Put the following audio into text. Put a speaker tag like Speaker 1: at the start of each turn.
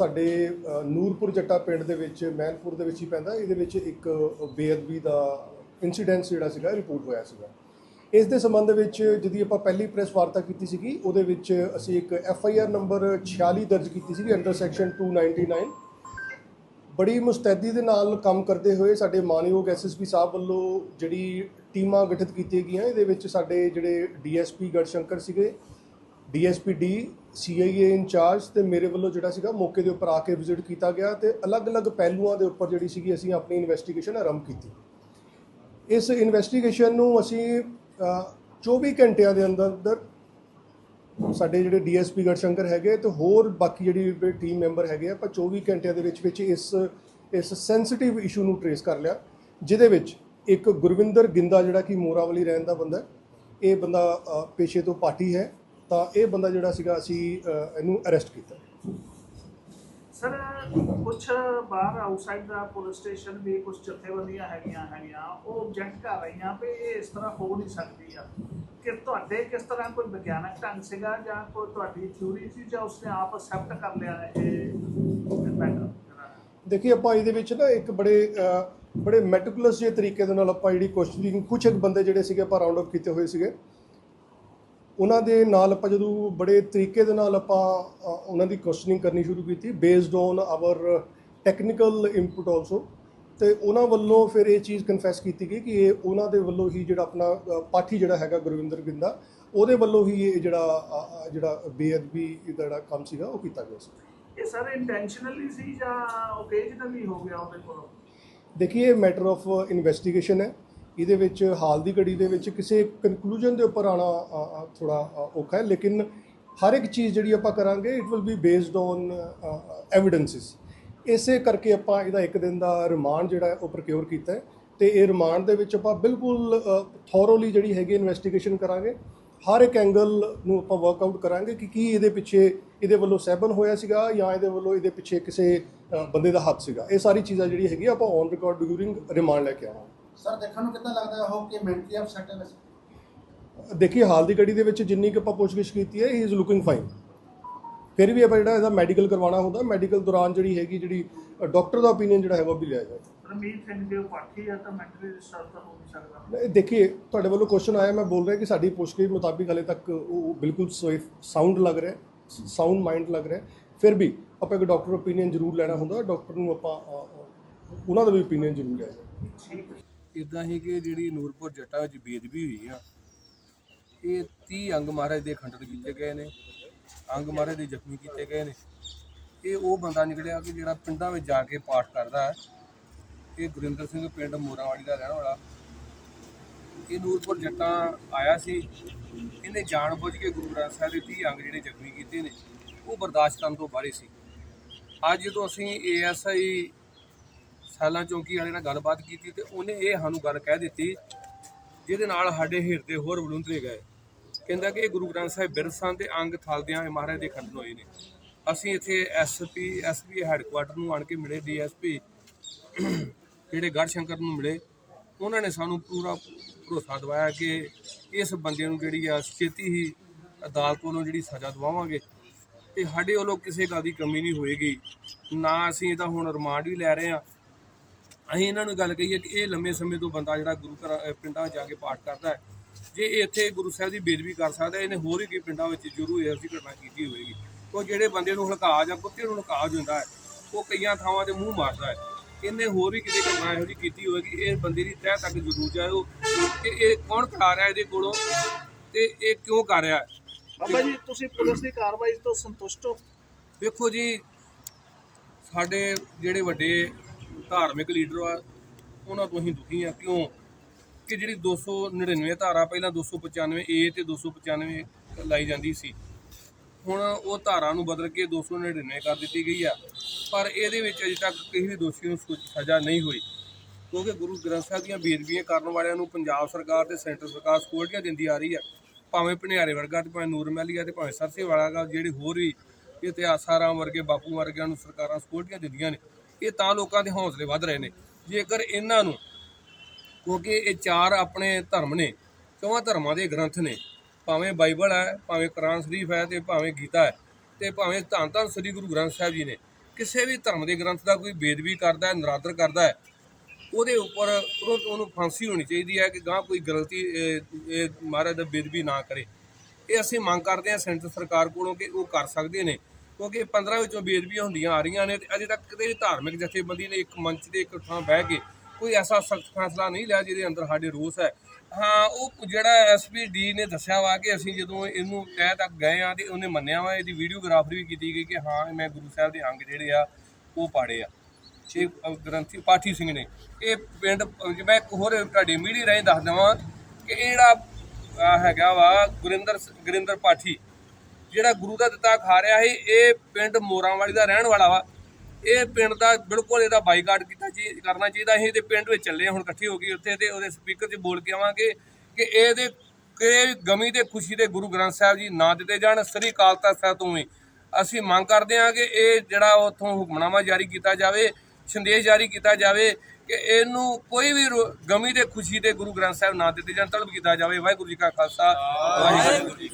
Speaker 1: ਸਾਡੇ ਨੂਰਪੁਰ ਜੱਟਾ ਪਿੰਡ ਦੇ ਵਿੱਚ, ਮਹਿਲਪੁਰ ਦੇ ਵਿੱਚ ਹੀ ਪੈਂਦਾ। ਇਹਦੇ ਵਿੱਚ ਇੱਕ ਬੇਅਦਬੀ ਦਾ ਇਨਸੀਡੈਂਟ ਜਿਹੜਾ ਸੀਗਾ ਰਿਪੋਰਟ ਹੋਇਆ ਸੀਗਾ। ਇਸ ਦੇ ਸੰਬੰਧ ਵਿੱਚ ਜਿਹਦੀ ਆਪਾਂ ਪਹਿਲੀ ਪ੍ਰੈਸ ਵਾਰਤਾ ਕੀਤੀ ਸੀਗੀ, ਉਹਦੇ ਵਿੱਚ ਅਸੀਂ ਇੱਕ ਐਫ ਆਈ ਆਰ ਨੰਬਰ 46 ਦਰਜ ਕੀਤੀ ਸੀਗੀ ਅੰਡਰ ਸੈਕਸ਼ਨ 299 ਬੜੀ ਮੁਸਤੈਦੀ ਦੇ ਨਾਲ ਕੰਮ ਕਰਦੇ ਹੋਏ ਸਾਡੇ ਮਾਨਯੋਗ ਐਸਐਸਪੀ ਸਾਹਿਬ ਵੱਲੋਂ ਜਿਹੜੀ ਟੀਮਾਂ ਗਠਿਤ ਕੀਤੀਆਂ ਗਈਆਂ, ਇਹਦੇ ਵਿੱਚ ਸਾਡੇ ਜਿਹੜੇ ਡੀਐਸਪੀ ਗੜਸ਼ੰਕਰ ਸੀਗੇ ਡੀਐਸਪੀ ਡੀ ਸੀਆਈਏ ਇੰਚਾਰਜ ਤੇ ਮੇਰੇ ਵੱਲੋਂ ਜਿਹੜਾ ਸੀਗਾ ਮੌਕੇ ਦੇ ਉੱਪਰ ਆ ਕੇ ਵਿਜ਼ਿਟ ਕੀਤਾ ਗਿਆ ਤੇ ਅਲੱਗ-ਅਲੱਗ ਪਹਿਲੂਆਂ ਦੇ ਉੱਪਰ ਜਿਹੜੀ ਸੀਗੀ ਅਸੀਂ ਆਪਣੀ ਇਨਵੈਸਟੀਗੇਸ਼ਨ ਆਰੰਭ ਕੀਤੀ। ਇਸ ਇਨਵੈਸਟੀਗੇਸ਼ਨ ਨੂੰ ਅਸੀਂ ਅ, 24 ਘੰਟਿਆਂ ਦੇ ਅੰਦਰ ਅੰਦਰ ਸਾਡੇ ਜਿਹੜੇ ਡੀਐਸਪੀ ਗੜਸ਼ੰਕਰ ਹੈਗੇ ਤੇ ਹੋਰ ਬਾਕੀ ਜਿਹੜੀ ਟੀਮ ਮੈਂਬਰ ਹੈਗੇ ਆ ਆਪਾਂ 24 ਘੰਟਿਆਂ ਦੇ ਵਿੱਚ ਵਿੱਚ ਇਸ ਇਸ ਸੈਂਸਿਟਿਵ ਇਸ਼ੂ ਨੂੰ ਟਰੇਸ ਕਰ ਲਿਆ ਜਿਹਦੇ ਵਿੱਚ ਇੱਕ ਗੁਰਵਿੰਦਰ ਗਿੰਦਾ ਜਿਹੜਾ ਕਿ ਮੋਰਾਵਲੀ ਰਹਿਣ ਦਾ ਬੰਦਾ ਇਹ ਬੰਦਾ ਪੇਸ਼ੇ ਤੋਂ ਪਾਰਟੀ ਹੈ। ਤਾਂ ਇਹ ਬੰਦਾ ਜਿਹੜਾ ਸੀਗਾ ਅਸੀਂ ਇਹਨੂੰ ਅਰੈਸਟ ਕੀਤਾ।
Speaker 2: ਸਰ ਕੁਝ ਬਾਹਰ ਆਊਟਸਾਈਡ ਦਾ ਪੁਲਿਸ ਸਟੇਸ਼ਨ ਵੀ ਕੁਝ ਜਥੇਬੰਦੀਆਂ ਹੈਗੀਆਂ ਹੈਗੀਆਂ ਉਹ ਆਬਜੈਕਟ ਕਰ ਰਹੀਆਂ ਵੀ ਇਹ ਇਸ ਤਰ੍ਹਾਂ ਹੋ ਨਹੀਂ ਸਕਦੀ ਆ। ਕਿ ਤੁਹਾਡੇ ਕਿਸ ਤਰ੍ਹਾਂ ਕੋਈ ਵਿਗਿਆਨਕ ਢੰਗ ਸੀਗਾ ਜਾਂ ਕੋਈ ਤੁਹਾਡੀ ਥਿਊਰੀ ਸੀ ਜਾਂ ਉਸਨੇ ਆਪ ਅਸੈਪਟ ਕਰ ਲਿਆ ਇਹ ਮੈਟਰ
Speaker 1: ਦੇਖੀਏ ਆਪਾਂ ਇਹਦੇ ਵਿੱਚ ਨਾ ਇੱਕ ਬੜੇ ਬੜੇ ਮੈਟੀਕੂਲਸ ਜਿਹੇ ਤਰੀਕੇ ਦੇ ਨਾਲ ਆਪਾਂ ਜਿਹੜੀ ਕੁਐਸਚਨਿੰਗ ਕੁਝ ਇੱਕ ਬੰਦੇ ਜਿਹੜੇ ਸੀਗੇ ਆਪਾਂ ਰਾਉਂਡ ਅਪ ਕੀਤੇ ਹੋਏ ਸੀਗੇ। ਉਹਨਾਂ ਦੇ ਨਾਲ ਆਪਾਂ ਜਦੋਂ ਬੜੇ ਤਰੀਕੇ ਦੇ ਨਾਲ ਆਪਾਂ ਉਹਨਾਂ ਦੀ ਕੁਐਸਚਨਿੰਗ ਕਰਨੀ ਸ਼ੁਰੂ ਕੀਤੀ based on our technical input also ਤੇ ਉਹਨਾਂ ਵੱਲੋਂ ਫਿਰ ਇਹ ਚੀਜ਼ ਕਨਫੈਸ ਕੀਤੀ ਗਈ ਕਿ ਇਹ ਉਹਨਾਂ ਦੇ ਵੱਲੋਂ ਹੀ ਜਿਹੜਾ ਆਪਣਾ ਪਾਠੀ ਜਿਹੜਾ ਹੈਗਾ ਗੁਰਵਿੰਦਰ ਗਿੰਦਾ ਉਹਦੇ ਵੱਲੋਂ ਹੀ ਇਹ ਜਿਹੜਾ ਜਿਹੜਾ ਬੇਅਦਬੀ ਜਿਹੜਾ ਕੰਮ ਸੀਗਾ ਉਹ ਕੀਤਾ ਗਿਆ ਸੀ।
Speaker 2: ਇਹ ਸਰ ਇੰਟੈਂਸ਼ਨਲੀ ਸੀ ਜਾਂ ਓਕੇਜਨਲੀ ਹੋ ਗਿਆ ਉਹਦੇ ਕੋਲੋਂ?
Speaker 1: ਦੇਖੀਏ ਮੈਟਰ ਆਫ ਇਨਵੈਸਟੀਗੇਸ਼ਨ ਹੈ। ਇਹਦੇ ਵਿੱਚ ਹਾਲ ਦੀ ਘੜੀ ਦੇ ਵਿੱਚ ਕਿਸੇ ਕਨਕਲੂਜਨ ਦੇ ਉੱਪਰ ਆਣਾ ਥੋੜਾ ਔਖਾ ਹੈ। ਲੇਕਿਨ ਹਰ ਇੱਕ ਚੀਜ਼ ਜਿਹੜੀ ਆਪਾਂ ਕਰਾਂਗੇ it will be based on evidences ਇਸੇ ਕਰਕੇ ਆਪਾਂ ਇਹਦਾ ਇੱਕ ਦਿਨ ਦਾ ਰਿਮਾਂਡ ਜਿਹੜਾ ਉਹ ਪ੍ਰੋਕਿਉਰ ਕੀਤਾ ਹੈ। ਤੇ ਇਹ ਰਿਮਾਂਡ ਦੇ ਵਿੱਚ ਆਪਾਂ ਬਿਲਕੁਲ ਥੋਰੋਲੀ ਜਿਹੜੀ ਹੈਗੀ ਇਨਵੈਸਟੀਗੇਸ਼ਨ ਕਰਾਂਗੇ। ਹਰ ਇੱਕ ਐਂਗਲ ਨੂੰ ਆਪਾਂ ਵਰਕਆਊਟ ਕਰਾਂਗੇ ਕਿ ਕੀ ਇਹਦੇ ਪਿੱਛੇ ਇਹਦੇ ਵੱਲੋਂ ਸਹਿਬਨ ਹੋਇਆ ਸੀਗਾ ਜਾਂ ਇਹਦੇ ਵੱਲੋਂ ਇਹਦੇ ਪਿੱਛੇ ਕਿਸੇ ਬੰਦੇ ਦਾ ਹੱਥ ਸੀਗਾ। ਇਹ ਸਾਰੀ ਚੀਜ਼ਾਂ ਜਿਹੜੀ ਹੈਗੀ ਆਪਾਂ ਔਨ ਰਿਕਾਰਡ ਡਿਊਰਿੰਗ ਰਿਮਾਂਡ ਲੈ ਕੇ ਆਵਾਂਗੇ।
Speaker 3: ਸਰ ਦੇਖਣ ਨੂੰ ਕਿੱਦਾਂ ਲੱਗਦਾ ਉਹ ਕਿ ਮੈਂਟਲੀ ਅਪਸੈਟ ਹੈ ਵੈਸੇ?
Speaker 1: ਦੇਖੀਏ ਹਾਲ ਦੀ ਘੜੀ ਦੇ ਵਿੱਚ ਜਿੰਨੀ ਕੁ ਆਪਾਂ ਪੁੱਛਗਿੱਛ ਕੀਤੀ ਹੈ ਹੀ ਇਜ਼ ਲੁਕਿੰਗ ਫਾਈਨ ਫਿਰ ਵੀ ਆਪਾਂ ਜਿਹੜਾ ਇਹਦਾ ਮੈਡੀਕਲ ਕਰਵਾਉਣਾ ਹੁੰਦਾ ਮੈਡੀਕਲ ਦੌਰਾਨ ਜਿਹੜੀ ਹੈਗੀ ਜਿਹੜੀ ਡਾਕਟਰ ਦਾ ਓਪੀਨੀਅਨ ਜਿਹੜਾ ਹੈਗਾ ਉਹ ਵੀ ਲਿਆ ਜਾਏ
Speaker 2: ਰਮੀਤ ਸਿੰਘ ਉਹ ਪਾਠੀ ਆ ਤਾਂ ਮੈਂਟਲੀ ਡਿਸਟਰਬ ਤਾਂ ਹੋ ਨਹੀਂ ਸਕਦਾ।
Speaker 1: ਇਹ ਦੇਖੀਏ ਤੁਹਾਡੇ ਵੱਲੋਂ ਕੁਐਸਚਨ ਆਇਆ ਮੈਂ ਬੋਲ ਰਿਹਾ ਕਿ ਸਾਡੀ ਪੁੱਛਗਿੱਛ ਮੁਤਾਬਿਕ ਹਲੇ ਤੱਕ ਉਹ ਬਿਲਕੁਲ ਸਾਊਂਡ ਲੱਗ ਰਿਹਾ ਸਾਊਂਡ ਮਾਈਂਡ ਲੱਗ ਰਿਹਾ। ਫਿਰ ਵੀ ਆਪਾਂ ਇੱਕ ਡਾਕਟਰ ਓਪੀਨੀਅਨ ਜ਼ਰੂਰ ਲੈਣਾ ਹੁੰਦਾ ਡਾਕਟਰ ਨੂੰ ਆਪਾਂ ਅ, ਅ, ਉਹਨਾਂ ਦਾ ਵੀ ਓਪੀਨੀਅਨ ਜ਼ਰੂਰ ਲਿਆ ਜਾਏ
Speaker 2: ਠੀਕ ਹੈ।
Speaker 4: ਇਦਾਂ ਹੀ ਕਿ ਜਿਹੜੀ ਨੂਰਪੁਰ ਜੱਟਾ ਵਿੱਚ ਬੇਦਬੀ ਹੋਈ ਆ, ਇਹ 30 ਅੰਗ ਮਹਾਰਾਜ ਦੇ ਖੰਡਨ ਕੀਤੇ ਗਏ ਨੇ, ਅੰਗ ਮਹਾਰਾਜ ਦੇ ਜ਼ਖਮੀ ਕੀਤੇ ਗਏ ਨੇ। ਇਹ ਉਹ ਬੰਦਾ ਨਿਕਲਿਆ ਕਿ ਜਿਹੜਾ ਪਿੰਡਾਂ ਵਿੱਚ ਜਾ ਕੇ ਪਾਠ ਕਰਦਾ ਹੈ। ਇਹ ਗੁਰਿੰਦਰ ਸਿੰਘ ਪਿੰਡ ਮੋਰਾਵਾਲੀ ਦਾ ਰਹਿਣ ਵਾਲਾ। ਇਹ ਨੂਰਪੁਰ ਜੱਟਾਂ ਆਇਆ ਸੀ। ਇਹਨੇ ਜਾਣਬੁੱਝ ਕੇ ਗੁਰੂ ਗ੍ਰੰਥ ਸਾਹਿਬ ਦੇ 30 ਅੰਗ ਜਿਹੜੇ ਜ਼ਖਮੀ ਕੀਤੇ ਨੇ, ਉਹ ਬਰਦਾਸ਼ਤ ਕਰਨ ਤੋਂ ਬਾਹਰ ਸੀ। ਅੱਜ ਜਦੋਂ ਅਸੀਂ ਏਐਸਆਈ ਸਾਲਾਂ ਚੌਂਕੀ ਵਾਲੇ ਨਾਲ ਗੱਲਬਾਤ ਕੀਤੀ ਤੇ ਉਹਨੇ ਇਹ ਸਾਨੂੰ ਗੱਲ ਕਹਿ ਦਿੱਤੀ, ਜਿਹਦੇ ਨਾਲ ਸਾਡੇ ਹਿਰਦੇ ਹੋਰ ਬਲੁੰਦਰੇ ਗਏ। ਕਹਿੰਦਾ ਕਿ ਇਹ ਗੁਰੂ ਗ੍ਰੰਥ ਸਾਹਿਬ ਬਿਰਸਾਂ ਦੇ ਅੰਗ ਥਲਦਿਆਂ ਮਹਾਰਾਜ ਦੇ ਖੰਡਨ ਹੋਏ ਨੇ। ਅਸੀਂ ਇੱਥੇ ਐਸਪੀ ਐਸਪੀ ਹੈੱਡਕੁਆਟਰ ਨੂੰ ਆਣ ਕੇ ਮਿਲੇ ਡੀਐਸਪੀ ਜਿਹੜੇ ਗੜਸ਼ੰਕਰ ਨੂੰ ਮਿਲੇ, ਉਹਨਾਂ ਨੇ ਸਾਨੂੰ ਪੂਰਾ ਭਰੋਸਾ ਦਵਾਇਆ ਕਿ ਇਸ ਬੰਦੇ ਨੂੰ ਜਿਹੜੀ ਆ ਛੇਤੀ ਹੀ ਅਦਾਲਤ ਵੱਲੋਂ ਜਿਹੜੀ ਸਜ਼ਾ ਦਿਵਾਵਾਂਗੇ। ਤੇ ਸਾਡੇ ਵੱਲੋਂ ਕਿਸੇ ਗੱਲ ਦੀ ਕਮੀ ਨਹੀਂ ਹੋਏਗੀ। ਨਾ ਅਸੀਂ ਇਹਦਾ ਹੁਣ ਰਿਮਾਂਡ ਵੀ ਲੈ ਰਹੇ ਹਾਂ। ਅਸੀਂ ਇਹਨਾਂ ਨੂੰ ਗੱਲ ਕਹੀ ਹੈ ਕਿ ਇਹ ਲੰਮੇ ਸਮੇਂ ਤੋਂ ਬੰਦਾ ਜਿਹੜਾ ਗੁਰੂ ਘਰ ਪਿੰਡਾਂ ਜਾ ਕੇ ਪਾਠ ਕਰਦਾ ਹੈ। ਜੇ ਇਹ ਇੱਥੇ ਗੁਰੂ ਸਾਹਿਬ ਦੀ ਬੇਦਬੀ ਕਰ ਸਕਦਾ ਇਹਨੇ ਹੋਰ ਵੀ ਕੀ ਪਿੰਡਾਂ ਵਿੱਚ ਜ਼ਰੂਰ ਇਹ ਅਸੀਂ ਘਟਨਾ ਕੀਤੀ ਹੋਵੇਗੀ। ਉਹ ਜਿਹੜੇ ਬੰਦੇ ਨੂੰ ਹਲਕਾ ਜਾਂ ਕੁੱਤੇ ਨੂੰ ਹਲਕਾ ਜਾਂਦਾ ਹੈ ਉਹ ਕਈਆਂ ਥਾਵਾਂ ਤੇ ਮੂੰਹ ਮਾਰਦਾ ਹੈ। ਇਹਨੇ ਹੋਰ ਵੀ ਕਿਤੇ ਘਟਨਾ ਇਹੋ ਜਿਹੀ ਕੀਤੀ ਹੋਵੇਗੀ ਇਹ ਬੰਦੇ ਦੀ ਤਹਿ ਤੱਕ ਜ਼ਰੂਰ ਜਾਇਓ। ਕਿ ਇਹ ਕੌਣ ਕਰਾ ਰਿਹਾ ਇਹਦੇ ਕੋਲੋਂ? ਤੇ ਇਹ ਕਿਉਂ ਕਰ ਰਿਹਾ? ਹੈ
Speaker 2: ਬਾਬਾ ਜੀ ਤੁਸੀਂ ਪੁਲਿਸ ਦੀ ਕਾਰਵਾਈ ਤੋਂ ਸੰਤੁਸ਼ਟ ਹੋ?
Speaker 4: ਵੇਖੋ ਜੀ ਸਾਡੇ ਜਿਹੜੇ ਵੱਡੇ ਧਾਰਮਿਕ ਲੀਡਰ ਆ, ਉਹਨਾਂ ਤੋਂ ਅਸੀਂ ਦੁਖੀ ਆ। ਕਿਉਂ? ਕਿ ਜਿਹੜੀ 299 ਧਾਰਾ, ਪਹਿਲਾਂ 295 ਏ ਤੇ 295 ਲਾਈ ਜਾਂਦੀ ਸੀ, ਹੁਣ ਉਹ ਧਾਰਾ ਨੂੰ ਬਦਲ ਕੇ 299 ਕਰ ਦਿੱਤੀ ਗਈ ਆ। ਪਰ ਇਹਦੇ ਵਿੱਚ ਅਜੇ ਤੱਕ ਕਿਸੇ ਵੀ ਦੋਸ਼ੀ ਨੂੰ ਸਜ਼ਾ ਨਹੀਂ ਹੋਈ, ਕਿਉਂਕਿ ਗੁਰੂ ਗ੍ਰੰਥ ਸਾਹਿਬ ਦੀਆਂ ਬੇਦਬੀਆਂ ਕਰਨ ਵਾਲਿਆਂ ਨੂੰ ਪੰਜਾਬ ਸਰਕਾਰ ਤੇ ਸੈਂਟਰ ਸਰਕਾਰ ਸਕਿਉਰਟੀਆਂ ਦਿੰਦੀ ਆ ਰਹੀ ਆ। ਭਾਵੇਂ ਭਨਿਆਰੇ ਵਰਗਾ ਤੇ ਭਾਵੇਂ ਨੂਰ ਮਹਿਲੀਆ ਤੇ ਭਾਵੇਂ ਸਰਸੇ ਵਾਲਾ ਜਿਹੜੇ ਹੋਰ ਵੀ ਇਤਿਹਾਸਾਂ ਵਰਗੇ, ਬਾਪੂ ਵਰਗਿਆਂ ਨੂੰ ਸਰਕਾਰਾਂ ਸਕਿਉਰਟੀਆਂ ਦਿੰਦੀਆਂ ਨੇ ਇਹ ਤਾਂ ਲੋਕਾਂ ਦੇ ਹੌਸਲੇ ਵੱਧ ਰਹੇ ਨੇ। ਜੇਕਰ ਇਹਨਾਂ ਨੂੰ, ਕਿਉਂਕਿ ਇਹ ਚਾਰ ਆਪਣੇ ਧਰਮ ਨੇ, ਚੌਹਾਂ ਧਰਮਾਂ ਦੇ ਗ੍ਰੰਥ ਨੇ, ਭਾਵੇਂ ਬਾਈਬਲ ਹੈ, ਭਾਵੇਂ ਕੁਰਾਨ ਸ਼ਰੀਫ ਹੈ ਤੇ ਭਾਵੇਂ ਗੀਤਾ ਹੈ, ਤੇ ਭਾਵੇਂ ਧੰਨ ਧੰਨ ਸ੍ਰੀ ਗੁਰੂ ਗ੍ਰੰਥ ਸਾਹਿਬ ਜੀ ਨੇ, ਕਿਸੇ ਵੀ ਧਰਮ ਦੇ ਗ੍ਰੰਥ ਦਾ ਕੋਈ ਬੇਦਬੀ ਕਰਦਾ ਹੈ, ਨਰਾਦਰ ਕਰਦਾ ਹੈ, ਉਹਦੇ ਉੱਪਰ ਤੁਰੰਤ ਉਹਨੂੰ ਫਾਂਸੀ ਹੋਣੀ ਚਾਹੀਦੀ ਹੈ ਕਿ ਗਾਂ ਕੋਈ ਗਲਤੀ ਮਹਾਰਾਜ ਦਾ ਬੇਦਬੀ ਨਾ ਕਰੇ। ਇਹ ਅਸੀਂ ਮੰਗ ਕਰਦੇ ਹਾਂ ਸੈਂਟਰ ਸਰਕਾਰ ਕੋਲੋਂ ਕਿ ਉਹ ਕਰ ਸਕਦੇ ਨੇ। ਕਿਉਂਕਿ 15 ਵਿੱਚੋਂ ਬੇਦਬੀਆਂ ਹੁੰਦੀਆਂ ਆ ਰਹੀਆਂ ਨੇ ਤੇ ਅਜੇ ਤੱਕ ਕਿਤੇ ਵੀ ਧਾਰਮਿਕ ਜਥੇਬੰਦੀ ਨੇ ਇੱਕ ਮੰਚ ਤੇ ਇੱਕ ਥਾਂ ਬਹਿ ਕੇ ਕੋਈ ਐਸਾ ਸਖਤ ਫੈਸਲਾ ਨਹੀਂ ਲਿਆ ਜਿਹਦੇ ਅੰਦਰ ਸਾਡੇ ਰੋਸ ਹੈ। ਹਾਂ, ਉਹ ਜਿਹੜਾ ਐਸਪੀਡੀ ਨੇ ਦੱਸਿਆ ਵਾ ਕਿ ਅਸੀਂ ਜਦੋਂ ਇਹਨੂੰ ਤਹਿ ਤੱਕ ਗਏ ਆ ਤੇ ਉਹਨੇ ਮੰਨਿਆ ਵਾ, ਇਹਦੀ ਵੀਡੀਓਗ੍ਰਾਫਰੀ ਵੀ ਕੀਤੀ ਗਈ ਕਿ ਹਾਂ, ਮੈਂ ਗੁਰੂ ਸਾਹਿਬ ਦੇ ਅੰਗ ਜਿਹੜੇ ਆ, ਉਹ ਪਾੜੇ ਆ। ਇਹ ਗ੍ਰੰਥੀ, ਪਾਠੀ ਸਿੰਘ ਨੇ। ਇਹ ਪਿੰਡ ਮੈਂ ਇੱਕ ਹੋਰ ਤੁਹਾਡੀ ਮੀਡੀਆ ਰਾਹੀਂ ਦੱਸ ਦਵਾਂ ਕਿ ਇਹ ਜਿਹੜਾ ਹੈਗਾ ਵਾ ਗੁਰਿੰਦਰ ਸ- ਗੁਰਿੰਦਰ ਪਾਠੀ ਜਿਹੜਾ ਗੁਰੂ ਦਾ ਦਿੱਤਾ ਖਾ ਰਿਹਾ ਸੀ, ਇਹ ਪਿੰਡ ਮੋਰਾਂਵਾਲੀ ਦਾ ਰਹਿਣ ਵਾਲਾ ਵਾ। ਇਹ ਪਿੰਡ ਦਾ ਬਿਲਕੁਲ ਇਹਦਾ ਬਾਈਕਾਟ ਕੀਤਾ ਜੀ, ਕਰਨਾ ਚਾਹੀਦਾ ਅਸੀਂ ਤੇ ਪਿੰਡ ਵਿੱਚ ਚੱਲੇ, ਹੁਣ ਇਕੱਠੇ ਹੋ ਗਏ ਉੱਥੇ ਤੇ ਉਹਦੇ ਸਪੀਕਰ 'ਚ ਬੋਲ ਕੇ ਆਵਾਂਗੇ ਕਿ ਇਹਦੇ ਕਿ ਗਮੀ ਤੇ ਖੁਸ਼ੀ ਦੇ ਗੁਰੂ ਗ੍ਰੰਥ ਸਾਹਿਬ ਜੀ ਨਾ ਦਿੱਤੇ ਜਾਣ, ਸ੍ਰੀ ਅਕਾਲ ਤਖਤ ਸਾਹਿਬ ਤੋਂ ਵੀ। ਅਸੀਂ ਮੰਗ ਕਰਦੇ ਹਾਂ ਕਿ ਇਹ ਜਿਹੜਾ ਉੱਥੋਂ ਹੁਕਮਨਾਮਾ ਜਾਰੀ ਕੀਤਾ ਜਾਵੇ, ਸੰਦੇਸ਼ ਜਾਰੀ ਕੀਤਾ ਜਾਵੇ ਕਿ ਇਹਨੂੰ ਕੋਈ ਵੀ ਰੋ- ਗਮੀ ਤੇ ਖੁਸ਼ੀ ਦੇ ਗੁਰੂ ਗ੍ਰੰਥ ਸਾਹਿਬ ਨਾ ਦਿੱਤੇ ਜਾਣ, ਤਲਬ ਕੀਤਾ ਜਾਵੇ। ਵਾਹਿਗੁਰੂ ਜੀ ਕਾ ਖਾਲਸਾ, ਵਾਹਿਗੁਰੂ ਜੀ